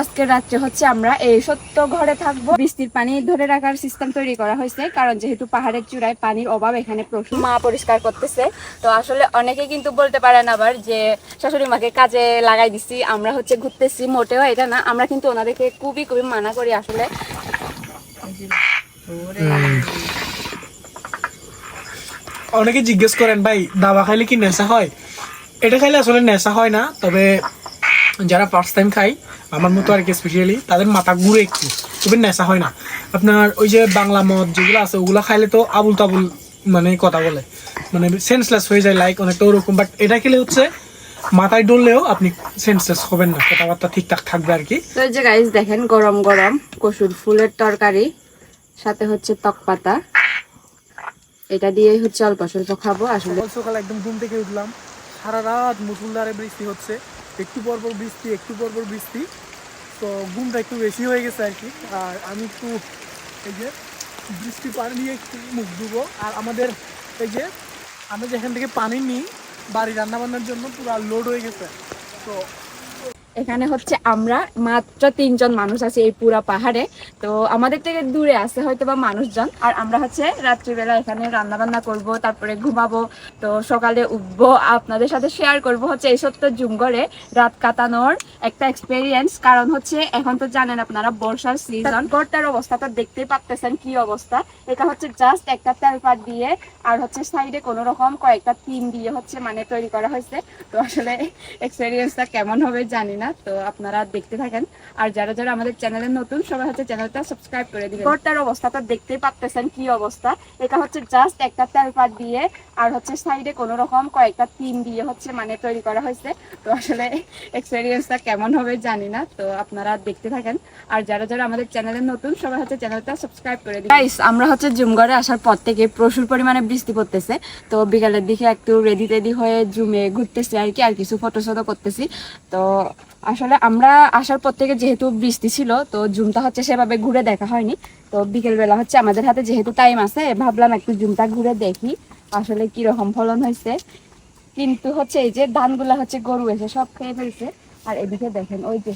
আজকে রাত্রে হচ্ছে আমরা এই সত্য ঘরে থাকব। বৃষ্টির পানি ধরে রাখার সিস্টেম তৈরি করা হয়েছে, কারণ যেহেতু পাহাড়ের চূড়ায় পানির অভাব, এখানে মা পরিষ্কার করতেছে। তো আসলে অনেকে কিন্তু বলতে পারেন আবার যে, শাশুড়ি মাকে কাজে লাগাই দিছি, আমরা হচ্ছে ঘুরতেছি। মোটেও এটা না, আমরা কিন্তু ওনাদেরকে খুবই খুবই মানা করি আসলে। অনেকে জিজ্ঞেস করেন, ভাই, দাবা খাইলে কি নেশা হয়? এটা খাইলে আসলে নেশা হয় না, তবে যারা ফার্স্ট টাইম খাই আমার মতো আর কি স্পেশালি তাদের মাথা ঘুরে একটু। তবে নেশা হয় না। আপনার ওই যে বাংলা মদ যেগুলো আছে ওগুলো খাইলে তো আবুল তাবুল মানে কথা বলে। মানে সেন্সলেস হয়ে যায় লাইক অনেকটা ওরকম। বাট এটা খেলে হচ্ছে মাথায় ডললেও আপনি সেন্সলেস হবেন না। কথাবার্তা ঠিকঠাক থাকবে আর কি। তো এই যে গাইজ দেখেন গরম গরম কসুর ফুলের তরকারি সাথে হচ্ছে তক পাতা। এটা দিয়ে হচ্ছে অল্প স্বল্প খাব আসলে। সকাল একদম ঘুম থেকে উঠলাম। সারা রাত মুসুলধারে বৃষ্টি হচ্ছে। একটু পর পর বৃষ্টি, একটু পর পর বৃষ্টি। তো ঘুমটা একটু বেশি হয়ে গেছে আর কি। আর আমি একটু এই যে বৃষ্টি পানি নিয়ে একটু মুখ ধুবো। আর আমাদের এই যে আমরা যেখান থেকে পানি নিই বাড়ি রান্নাবান্নার জন্য পুরো লোড হয়ে গেছে। তো এখানে হচ্ছে আমরা মাত্র তিনজন মানুষ আছি এই পুরা পাহাড়ে। তো আমাদের থেকে দূরে আছে হয়তো বা মানুষজন। আর আমরা হচ্ছে রাত্রিবেলা এখানে রান্না বান্না করব, তারপরে ঘুমাবো। তো সকালে উঠবো। আপনাদের সাথে শেয়ার করব হচ্ছে এই সত্য জুমগড়ে রাত কাটানোর একটা এক্সপেরিয়েন্স কারণ হচ্ছে এখন তো জানেন আপনারা, বর্ষার সিজন গড়টার অবস্থা তো দেখতেই পাচ্তেছেন কি অবস্থা। এটা হচ্ছে জাস্ট একটা তেলপাত দিয়ে আর হচ্ছে সাইডে কোনো রকম কয়েকটা টিন দিয়ে হচ্ছে মানে তৈরি করা হয়েছে। তো আসলে এক্সপেরিয়েন্সটা কেমন হবে জানি না। তো আপনারা দেখতে থাকেন। আর যারা যারা আমাদের চ্যানেলে নতুন সবাই হচ্ছে চ্যানেলটা সাবস্ক্রাইব করে দিবেন। ঘরটার অবস্থাটা দেখতেই পাচ্তেছেন কি অবস্থা। এটা হচ্ছে জাস্ট একটা তেলপাত দিয়ে আর হচ্ছে সাইডে কোনো রকম কয়েকটা টিন দিয়ে হচ্ছে মানে তৈরি করা হয়েছে। তো আসলে এক্সপেরিয়েন্সটা কেমন হবে জানি না তো আপনারা দেখতে থাকেন। আর যারা যারা আমাদের চ্যানেলে নতুন সবাই হচ্ছে চ্যানেলটা সাবস্ক্রাইব করে দিন গাইস আমরা হচ্ছে জুমগড়ে আসার পর থেকে প্রচুর পরিমাণে বৃষ্টি পড়তেছে। তো বিকালের দিকে একটু রেডি টেডি হয়ে জুমে ঘুরতেছি আর কি আর কিছু ফটো শটো করতেছি। তো আসলে আমরা আসার পর থেকে যেহেতু বৃষ্টি ছিল, তো জুমটা হচ্ছে সেভাবে ঘুরে দেখা হয়নি। তো বিকেলবেলা হচ্ছে আমাদের হাতে যেহেতু টাইম আছে, ভাবলাম একটু জুমটা ঘুরে দেখি, আসলে কি রকম ফলন হয়েছে। কিন্তু হচ্ছে এই যে ধানগুলা হচ্ছে গরু এসে সব খেয়ে ফেলছে। আর এদিকে দেখেন ওই যে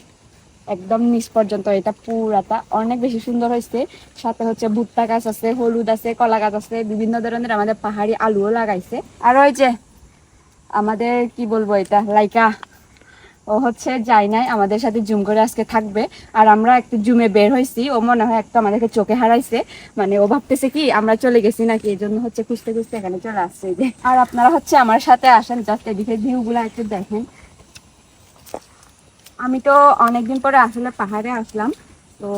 একদম নিচ পর্যন্ত এটা পুরাটা অনেক বেশি সুন্দর হয়েছে। সাথে হচ্ছে ভুট্টা গাছ আছে, হলুদ আছে, কলা গাছ আছে, বিভিন্ন ধরনের আমাদের পাহাড়ি আলুও লাগাইছে। আর ওই যে আমাদের, কি বলব এটা, লাইকা। ও হচ্ছে যাই নাই, আমাদের সাথে জুম করে আজকে থাকবে। আর আমরা একটু জুমে বের হয়েছি, ও মনে হয় একটু আমাদেরকে চোখে হারাইছে। মানে ও ভাবতেছে কি, আমরা চলে গেছি নাকি এই জন্য হচ্ছে খুঁজতে খুঁজতে এখানে চলে আসছে যে। আর আপনারা হচ্ছে আমার সাথে আসেন জাস্ট এদিকে ভিউ গুলা একটু দেখেন। আমি তো অনেকদিন পরে আসলে পাহাড়ে আসলাম, তো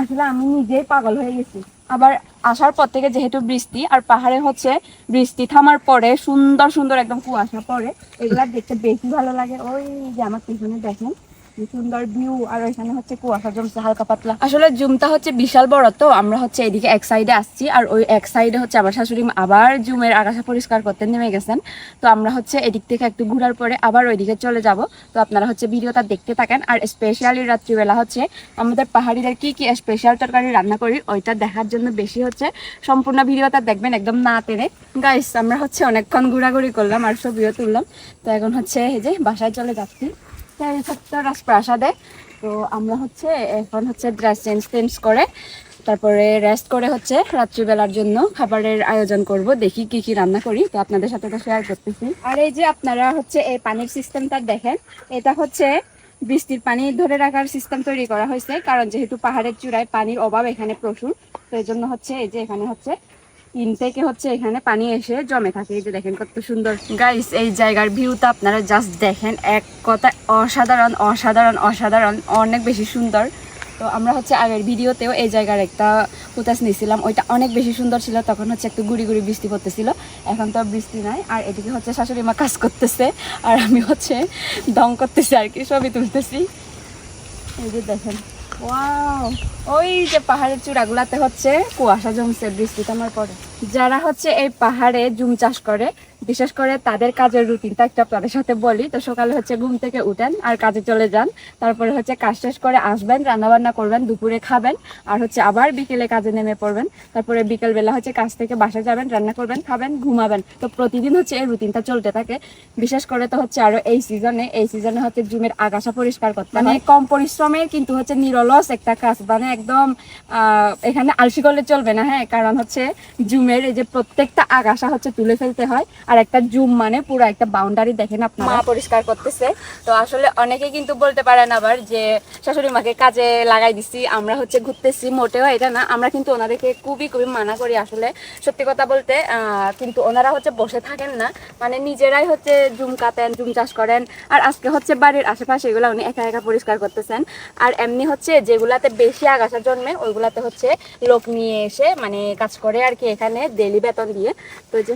আসলে আমি নিজেই পাগল হয়ে গেছি। আবার আসার পর থেকে যেহেতু বৃষ্টি, আর পাহাড়ে হচ্ছে বৃষ্টি থামার পরে সুন্দর সুন্দর একদম কুয়াশা পড়ে। এগুলা দেখতে বেশি ভালো লাগে। ওই যে আমার পিছনে দেখেন আপনারা হচ্ছে ভিডিওটা দেখতে থাকেন, আর স্পেশালি রাত্রিবেলা হচ্ছে আমাদের পাহাড়িদের কি কি স্পেশাল তরকারি রান্না করি, ওইটা দেখার জন্য বেশি হচ্ছে সম্পূর্ণ ভিডিওটা দেখবেন একদম না টেনে। গাইস আমরা হচ্ছে অনেকক্ষণ ঘোরাঘুরি করলাম, আর ছবিও তুললাম। তো এখন হচ্ছে এই যে বাসায় চলে যাচ্ছি। চারি সপ্তাহ রাজপ্রাসাদে তো আমরা হচ্ছে এখন হচ্ছে ড্রেস চেঞ্জ চেঞ্জ করে, তারপরে রেস্ট করে হচ্ছে রাত্রিবেলার জন্য খাবারের আয়োজন করব। দেখি কি কি রান্না করি। তো আপনাদের সাথে তো শেয়ার করতেছি। আর এই যে আপনারা হচ্ছে এই পানির সিস্টেমটা দেখেন, এটা হচ্ছে বৃষ্টির পানি ধরে রাখার সিস্টেম তৈরি করা হয়েছে। কারণ যেহেতু পাহাড়ের চূড়ায় পানির অভাব এখানে প্রচুর, তো এই জন্য হচ্ছে এই যে এখানে হচ্ছে তিন থেকে হচ্ছে এখানে পানি এসে জমে থাকে। এই যে দেখেন কত সুন্দর। গাইস এই জায়গার ভিউটা আপনারা জাস্ট দেখেন। এক কথা অসাধারণ অসাধারণ অসাধারণ, অনেক বেশি সুন্দর। তো আমরা হচ্ছে আগের ভিডিওতেও এই জায়গার একটা ফুটাস নিয়েছিলাম। ওইটা অনেক বেশি সুন্দর ছিল। তখন হচ্ছে একটু গুড়ি গুড়ি বৃষ্টি পড়তেছিল। এখন তো বৃষ্টি নাই। আর এদিকে হচ্ছে শাশুড়ি মা কাজ করতেছে। আর আমি হচ্ছে দম করতেছি আর কি, ছবি তুলতেছি। এই যে দেখেন। ওয়াও ওই যে পাহাড়ের চূড়াগুলাতে হচ্ছে কুয়াশা জমছে বৃষ্টি থামার পরে। যারা হচ্ছে এই পাহাড়ে জুম চাষ করে বিশেষ করে তাদের কাজের রুটিনটা একটু আপনাদের সাথে বলি। তো সকালে হচ্ছে ঘুম থেকে উঠেন আর কাজে চলে যান। তারপরে হচ্ছে কাজ শেষ করে আসবেন, রান্নাবান্না করবেন, দুপুরে খাবেন আর হচ্ছে আবার বিকেলে কাজে নেমে পড়বেন। তারপরে বিকেল বেলা হচ্ছে কাজ থেকে বাসা যাবেন, রান্না করবেন, খাবেন, ঘুমাবেন। তো প্রতিদিন হচ্ছে এই রুটিনটা চলতে থাকে। বিশেষ করে তো হচ্ছে আরও এই সিজনে এই সিজনে হচ্ছে জুমের আগাছা পরিষ্কার করতে মানে কম পরিশ্রমে কিন্তু হচ্ছে নিরলস একটা কাজ। মানে একদম এখানে আলসি করলে চলবে না হ্যাঁ? কারণ হচ্ছে জুমের এই যে প্রত্যেকটা আগাছা হচ্ছে তুলে ফেলতে হয়। আর একটা জুম মানে পুরো একটা বাউন্ডারি দেখেন আপনারা। মা পরিষ্কার করতেছে। তো আসলে অনেকে কিন্তু বলতে পারেন আবার যে, শাশুড়ি মাকে কাজে লাগাই দিছি, আমরা হচ্ছে ঘুরতেছি। মোটেও এটা না। আমরা কিন্তু ওনাদেরকে খুবই খুবই মানা করি আসলে। সত্যি কথা বলতে কিন্তু ওনারা হচ্ছে বসে থাকেন না। মানে নিজেরাই হচ্ছে জুম কাতেন জুম চাষ করেন। আর আজকে হচ্ছে বাড়ির আশেপাশে এগুলো উনি একা একা পরিষ্কার করতেছেন। আর এমনি হচ্ছে যেগুলাতে বেশি আগাছা জন্মে, ওইগুলাতে হচ্ছে লোক নিয়ে এসে মানে কাজ করে আর কি এখানে ডেলি বেতন দিয়ে। তো যে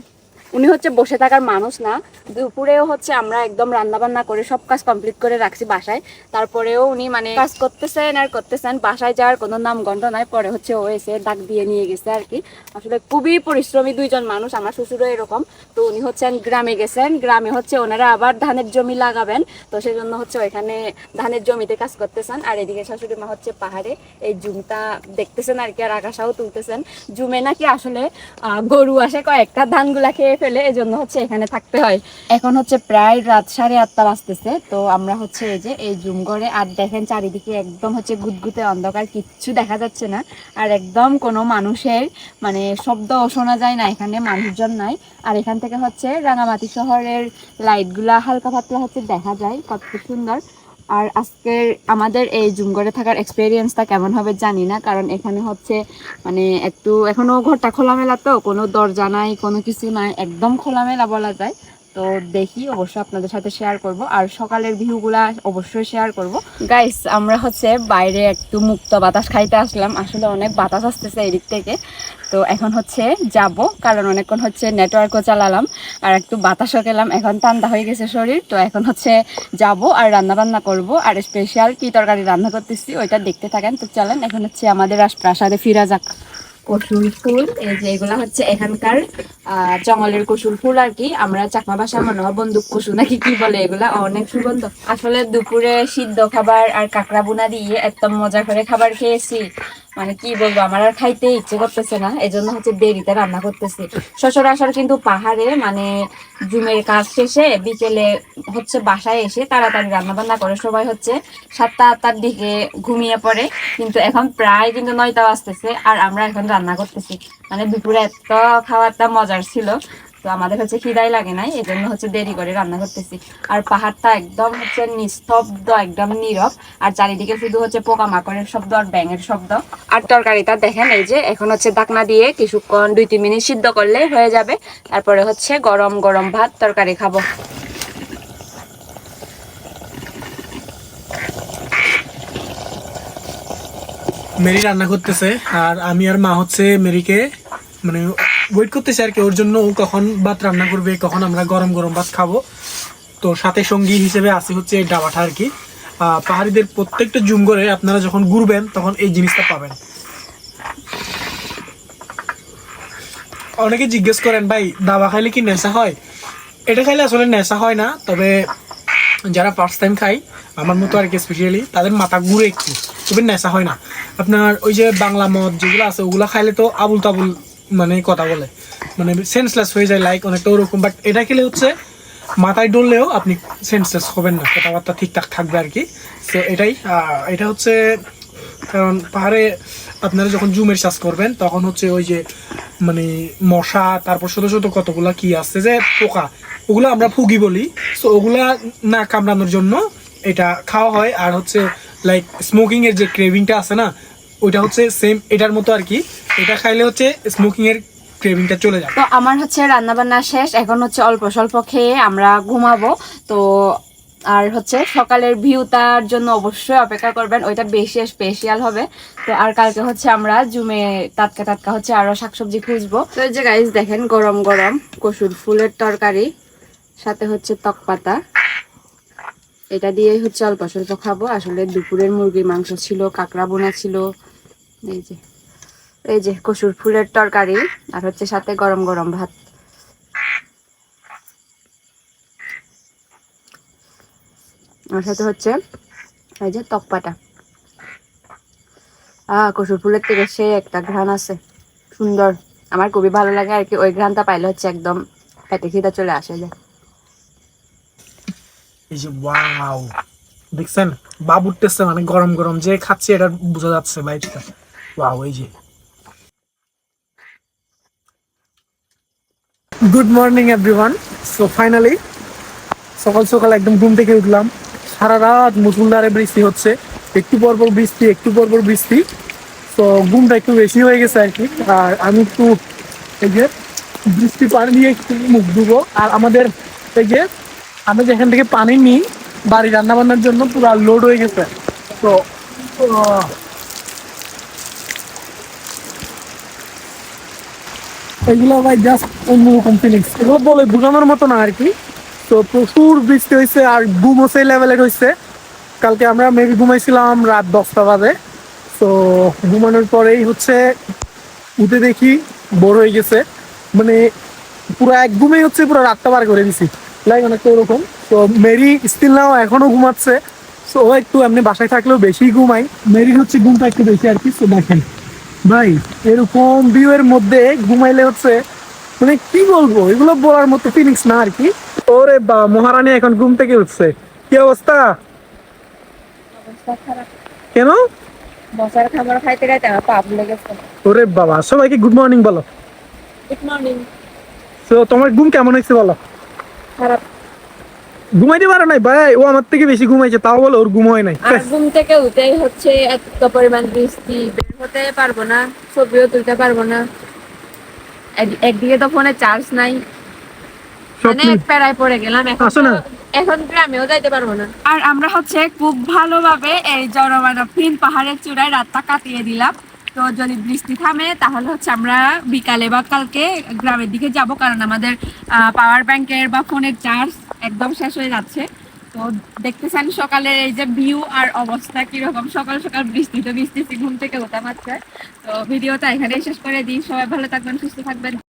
উনি হচ্ছে বসে থাকার মানুষ না। দুপুরেও হচ্ছে আমরা একদম রান্না বান্না করে সব কাজ কমপ্লিট করে রাখছি বাসায়। তারপরেও উনি মানে কাজ করতেছেন আর করতেছেন, বাসায় যাওয়ার কোনো নাম গন্ধ নাই। পরে হচ্ছে ও এসে ডাক দিয়ে নিয়ে গেছে আর কি। আসলে খুবই পরিশ্রমী দুইজন মানুষ, আমার শ্বশুরও এরকম। তো উনি হচ্ছেন গ্রামে গেছেন, গ্রামে হচ্ছে ওনারা আবার ধানের জমি লাগাবেন। তো সেজন্য হচ্ছে ওইখানে ধানের জমিতে কাজ করতেছেন। আর এদিকে শাশুড়ি মা হচ্ছে পাহাড়ে এই জুমটা দেখতেছেন আর কি, আর আকাশাও তুলতেছেন। জুমে নাকি আসলে গরু আসে কয়েকটা, ধানগুলা খেয়ে ফেলে এই জন্য হচ্ছে এখানে থাকতে হয়। এখন হচ্ছে প্রায় রাত সাড়ে আটটা বাজতেছে তো আমরা হচ্ছে এই যে এই জুম ঘরে আর দেখেন চারিদিকে একদম হচ্ছে গুদগুতে অন্ধকার, কিচ্ছু দেখা যাচ্ছে না। আর একদম কোনো মানুষের মানে শব্দ শোনা যায় না, এখানে মানুষজন নাই। আর এখান থেকে হচ্ছে রাঙামাটি শহরের লাইটগুলা হালকা পাতলা হচ্ছে দেখা যায়, কত সুন্দর। আর আজকের আমাদের এই জুমগড়ে থাকার এক্সপিরিয়েন্সটা কেমন হবে জানি না, কারণ এখানে হচ্ছে মানে একটু এখনও ঘরটা খোলামেলা তো, কোনো দরজা নাই, কোনো কিছু নাই, একদম খোলামেলা বলা যায়। তো দেখি অবশ্যই আপনাদের সাথে শেয়ার করব। আর সকালের ভিউগুলা অবশ্যই শেয়ার করব। গাইস আমরা হচ্ছে বাইরে একটু মুক্ত বাতাস খাইতে আসলাম। আসলে অনেক বাতাস আসতেছে এদিক থেকে। তো এখন হচ্ছে যাব, কারণ অনেকক্ষণ হচ্ছে নেটওয়ার্কও চালালাম। আর একটু বাতাসও খেলাম। এখন ঠান্ডা হয়ে গেছে শরীর। তো এখন হচ্ছে যাব আর রান্না বান্না করব। আর স্পেশাল কি তরকারি রান্না করতেছি, ওইটা দেখতে থাকেন। তো চলেন, এখন হচ্ছে আমাদের রাজপ্রাসাদে ফিরা যাক। কসুল ফুল, এই যে হচ্ছে এখানকার জঙ্গলের কসুল ফুল আর কি। আমরা চাকমা বাসা মনে হয় বন্দুক কসু নাকি কি বলে এগুলা? অনেক সুগন্ধ। আসলে দুপুরে সিদ্ধ খাবার আর কাঁকড়া বোনা দিয়ে একদম মজা করে খাবার খেয়েছি। মানে কি বলব, আমার আর খাইতে ইচ্ছে করতেছে না এই জন্য হচ্ছে দেরিতে রান্না করতেছি। সচরাচর কিন্তু পাহাড়ে মানে জুমের কাজ শেষে বিকেলে হচ্ছে বাসায় এসে তাড়াতাড়ি রান্না বান্না করে। সবাই হচ্ছে সাতটা আটটার দিকে ঘুমিয়ে পড়ে, কিন্তু এখন প্রায় কিন্তু নয়টা বাজতেছে আর আমরা এখন রান্না করতেছি। মানে দুপুরে এত খাওয়াটা মজার ছিল তো আমাদের হচ্ছে খিদাই লাগে নাই এই জন্য হচ্ছে দেরি করে রান্না করতেছি। আর পাহাড়টা একদম হচ্ছে নিস্তব্ধ, একদম নীরব। আর চারিদিকে শুধু হচ্ছে পোকামাকড়ের শব্দ আর ব্যাঙের শব্দ। আর তরকারিটা দেখেন, এই যে এখন হচ্ছে ডাকনা দিয়ে কিছুক্ষণ দুই, তিন মিনিট সিদ্ধ করলে হয়ে যাবে। তারপরে হচ্ছে গরম গরম ভাত তরকারি খাব। মেরি রান্না করতেছে, আর আমি আর মা হচ্ছে মেরিকে মানে ওয়েট করতেছে আর কি, ওর জন্য ও কখন ভাত রান্না করবে, কখন আমরা গরম গরম ভাত খাব। তো সাথে সঙ্গী হিসেবে আসি হচ্ছে এই ডাবাটা আর কি। পাহাড়িদের প্রত্যেকটা জুম করে আপনারা যখন ঘুরবেন, তখন এই জিনিসটা পাবেন। অনেকে জিজ্ঞেস করেন, ভাই দাবা খাইলে কি নেশা হয়? এটা খাইলে আসলে নেশা হয় না, তবে যারা ফার্স্ট টাইম খাই আমার মতো আর কি স্পেশালি তাদের মাথা ঘুরে একটু, তবে নেশা হয় না। আপনার ওই যে বাংলা মদ যেগুলো আছে, ওগুলো খাইলে তো আবুল তাবুল মানে কথা বলে। মানে সেন্সলেস হয়ে যায় লাইক অনেকটা ওরকম। বাট এটা খেলে হচ্ছে মাথায় ডললেও আপনি সেন্সলেস হবেন না। কথাবার্তা ঠিকঠাক থাকবে আর কি। তো এটাই এটা হচ্ছে, কারণ পাহাড়ে আপনারা যখন জুমের চাষ করবেন, তখন হচ্ছে ওই যে মানে মশা, তারপর ছোট ছোট কতগুলা কি আছে যে পোকা, ওগুলো আমরা ফুগি বলি। তো ওগুলা না কামড়ানোর জন্য এটা খাওয়া হয়। আর হচ্ছে লাইক স্মোকিং এর যে ক্রেভিংটা আছে না ওইটা হচ্ছে সেম এটার মতো আর কি। এটা খাইলে হচ্ছে স্মোকিং এর ক্রেভিংটা চলে যায় তো আমার হচ্ছে রান্না বান্না শেষ, এখন হচ্ছে অল্প স্বল্প খেয়ে আমরা ঘুমাবো। তো আর হচ্ছে সকালের ভিউটার জন্য অবশ্যই অপেক্ষা করবেন, ওইটা বেশি স্পেশাল হবে। তো আর কালকে হচ্ছে আমরা জুমে টাটকা টাটকা হচ্ছে আরও শাকসবজি খুঁজবো। তো এই যে গাইস দেখেন, গরম গরম কসুর ফুলের তরকারি, সাথে হচ্ছে তক পাতা। এটা দিয়ে হচ্ছে অল্প স্বল্প খাব। আসলে দুপুরের মুরগির মাংস ছিল, কাঁকড়া বোনা ছিল এই যে এই যে কসুর ফুলের তরকারি, আর হচ্ছে সাথে গরম গরম ভাত। আর সাথে হচ্ছে এই যে তকপাটা আহ, কসুর ফুলের থেকে সে একটা ঘ্রাণ আছে। সুন্দর। আমার খুবই ভালো লাগে আর কি, ওই ঘ্রাণটা পাইলে হচ্ছে একদম পেটে খিদা চলে আসে যে এই যে ওয়াও, দেখছেন? বাবুর টেস্টে মানে গরম গরম যে খাচ্ছি, এটা বোঝা যাচ্ছে বাইরটা। এই যে good morning everyone so finally সকাল সকাল একদম ঘুম থেকে উঠলাম। সারা রাত মুসুলধারে বৃষ্টি হচ্ছে। একটু পর পর বৃষ্টি, একটু পর পর বৃষ্টি। তো ঘুমটা একটু বেশি হয়ে গেছে আর কি। আর আমি একটু এই যে বৃষ্টি পানি দিয়ে একটু মুখ ধুবো। আর আমাদের এই যে, আমরা যেখান থেকে পানি নিই বাড়ি রান্নাবান্নার জন্য পুরো লোড হয়ে গেছে। তো এগুলো ভাই জাস্ট অন্যরকম ফিলিংস এগুলো বলে বোঝানোর মতো না আর কি। তো প্রচুর বৃষ্টি হয়েছে আর ঘুমও সেই লেভেলের হয়েছে কালকে আমরা মেবি ঘুমাইছিলাম রাত দশটা বাজে। তো ঘুমানোর পরেই হচ্ছে উঠে দেখি বড় হয়ে গেছে। মানে পুরো এক ঘুমেই হচ্ছে পুরো রাতটা বার করে দিছি। লাইক অনেকটা ওরকম। তো মেরি স্টিল নাও এখনও ঘুমাচ্ছে। ও একটু এমনি বাসায় থাকলেও বেশি ঘুমাই মেরি হচ্ছে ঘুমটা একটু বেশি আর কি, তো দেখেন। ভাই এরকম ভিউ এর মধ্যে ঘুমাইলে হচ্ছে মানে কি বলব এগুলো বলার মতো ফিলিংস না আর কি। ওরে বা মহারানী এখন ঘুম থেকে উঠছে। কি অবস্থা? কেন? বসার খাবার খাইতে খাইতে আমার পা ভুলে গেছে। ওরে বাবা সবাইকে গুড মর্নিং বলো। গুড মর্নিং তো তোমার ঘুম কেমন হয়েছে বলো? খারাপ। ঘুমাইতে পারো নাই ভাই। ও আমার থেকে বেশি ঘুমাইছে তাও বলো ওর ঘুম হয় নাই। আর ঘুম থেকে উঠেই হচ্ছে এত পরিমাণ বৃষ্টি বের হতে পারব না ছবিও তুলতে পারব না। একদিকে তো ফোনে চার্জ নাই। মানে স্বপ্নে প্যারায় পড়ে গেলাম এখন আসো না। তো- এখন গ্রামেও যাইতে পারব না। আর আমরা হচ্ছে খুব ভালোভাবে এই জড়মানবহীন পাহাড়ের চূড়ায় রাতটা কাটিয়ে দিলাম। তো যদি বৃষ্টি থামে, তাহলে হচ্ছে আমরা বিকালে বা কালকে গ্রামের দিকে যাব, কারণ আমাদের পাওয়ার ব্যাংকের বা ফোনের চার্জ একদম শেষ হয়ে যাচ্ছে। তো দেখতেছেন সকালের এই যে ভিউ আর অবস্থা কীরকম? সকাল সকাল বৃষ্টি তো বৃষ্টি, ঘুম থেকে ওঠা মাত্র তো ভিডিওটা এখানেই শেষ করে দিই। সবাই ভালো থাকবেন, সুস্থ থাকবেন।